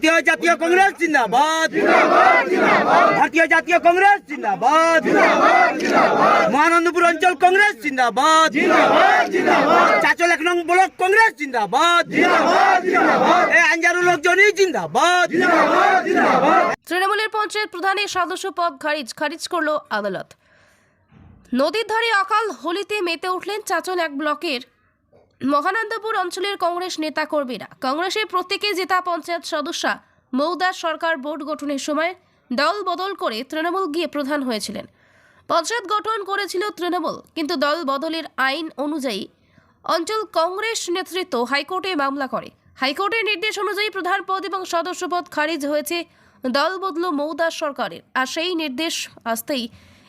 ভারতীয় জাতীয় কংগ্রেস জিন্দাবাদ। ভারতীয় জাতীয় কংগ্রেস জিন্দাবাদ। মহানন্দপুর অঞ্চল কংগ্রেস জিন্দাবাদ। চাচল এক নং ব্লক কংগ্রেস জিন্দাবাদ। আঞ্জারু লোকজনই জিন্দাবাদ। তৃণমূলের পঞ্চায়েত প্রধানের সদস্য পদ খারিজ খারিজ করল আদালত। নদীর ধারে অকাল হোলিতে মেতে উঠলেন চাচল এক ব্লকের মহানন্দপুর অঞ্চলের কংগ্রেস নেতা কর্মীরা কংগ্রেসের প্রত্যেকে জেতা পঞ্চায়েত সদস্যা মৌদাস সরকার বোর্ড গঠনের সময় দল বদল করে তৃণমূল গিয়ে প্রধান হয়েছিলেন। পঞ্চায়েত গঠন করেছিল তৃণমূল, কিন্তু দল বদলের আইন অনুযায়ী অঞ্চল কংগ্রেস নেতৃত্ব হাইকোর্টে মামলা করে। হাইকোর্টের নির্দেশ অনুযায়ী প্রধান পদ এবং সদস্য পদ খারিজ হয়েছে দল বদল মৌদাস সরকারের, আর সেই নির্দেশ আসতেই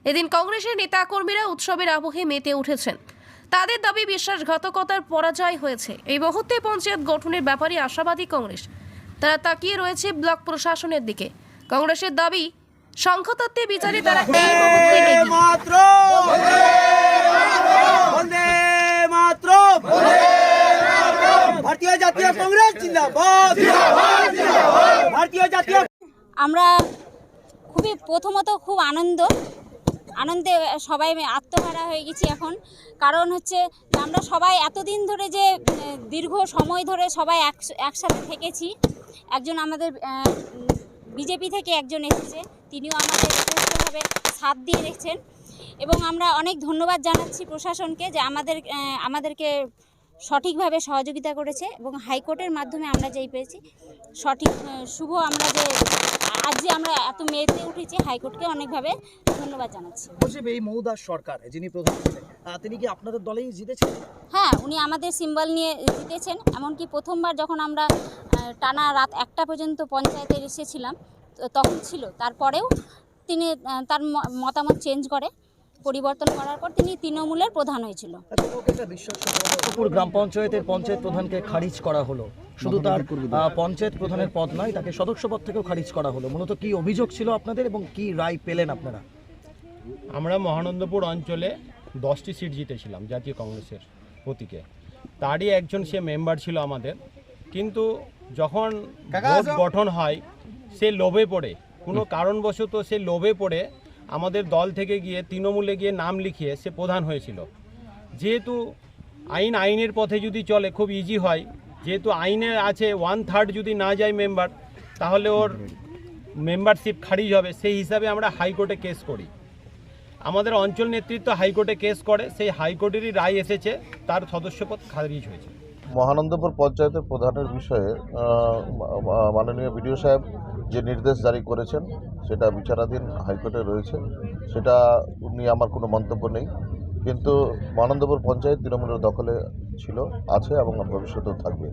এদিন কংগ্রেসের নেতাকর্মীরা উৎসবের আবহে মেতে উঠেছেন। তাদের দাবি বিশ্বাসঘাতকতার পরাজয় হয়েছে। এই মুহূর্তে পঞ্চায়েত গঠনের ব্যাপারে আশাবাদী কংগ্রেস। তারা তাকিয়ে রয়েছে ব্লক প্রশাসনের দিকে। কংগ্রেসের দাবি সংখ্যাতত্ত্বে বিচারে তারা এই মুহূর্তে মাত্র ভারতীয় জাতীয় কংগ্রেস জিন্দাবাদ! ভারতীয় জাতীয় আমরা খুবই প্রথমত খুব আনন্দ আনন্দে সবাই আত্মহারা হয়ে গেছি এখন। কারণ হচ্ছে আমরা সবাই এতদিন ধরে যে দীর্ঘ সময় ধরে সবাই এক- একসাথে থেকেছি। একজন আমাদের বিজেপি থেকে একজন এসেছে। তিনিও আমাদের যথেষ্টভাবে সাথ দিয়ে রেখেছেন। এবং আমরা অনেক ধন্যবাদ জানাচ্ছি প্রশাসনকে যে আমাদের আমাদেরকে সঠিকভাবে সহযোগিতা করেছে এবং হাইকোর্টের মাধ্যমে আমরা যেই পেয়েছি সঠিক শুভ আমরা যে আজ যে আমরা এত মেতে উঠেছি হাইকোর্টকে অনেকভাবে ধন্যবাদ জানাচ্ছি। এই মৌদাস সরকার যিনি প্রধান তিনি কি আপনাদের দলেই জিতেছেন? হ্যাঁ উনি আমাদের সিম্বল নিয়ে জিতেছেন এমনকি প্রথমবার যখন আমরা টানা রাত একটা পর্যন্ত পঞ্চায়েতে এসেছিলাম তো তখন ছিল তারপরেও তিনি তার মতামত চেঞ্জ করে। পরিবর্তন করার পর তিনি তৃণমূলের প্রধান হয়েছিল। গ্রাম পঞ্চায়েতের পঞ্চায়েত প্রধানকে খারিজ করা হলো। শুধু তার পঞ্চায়েত প্রধানের পদ নয় তাকে সদস্য পদ থেকেও খারিজ করা হলো। মূলত কি অভিযোগ ছিল আপনাদের এবং কি রায় পেলেন আপনারা? আমরা মহানন্দপুর অঞ্চলে দশটি সিট জিতেছিলাম জাতীয় কংগ্রেসের প্রতীকে। তারই একজন সে মেম্বার ছিল আমাদের। কিন্তু যখন ভোট গঠন হয় সে লোভে পড়ে। কোনো কারণবশত সে লোভে পড়ে আমাদের দল থেকে গিয়ে তৃণমূলে গিয়ে নাম লিখিয়ে সে প্রধান হয়েছিল। যেহেতু আইন আইনের পথে যদি চলে, খুব ইজি হয়। যেহেতু আইনে আছে ওয়ান থার্ড যদি না যায় মেম্বার তাহলে ওর মেম্বারশিপ খারিজ হবে। সেই হিসাবে আমরা হাইকোর্টে কেস করি। আমাদের অঞ্চল নেতৃত্ব হাইকোর্টে কেস করে। সেই হাইকোর্টেরই রায় এসেছে, তার সদস্যপদ খারিজ হয়েছে। মহানন্দপুর পঞ্চায়েতের প্রধানের বিষয়ে মাননীয় বিডিও সাহেব যে নির্দেশ জারি করেছেন, সেটা বিচারাধীন হাইকোর্টে রয়েছে। সেটা নিয়ে আমার কোনো মন্তব্য নেই। কিন্তু মহানন্দপুর পঞ্চায়েত তৃণমূলের দখলে ছিল, আছে এবং ভবিষ্যতেও থাকবে।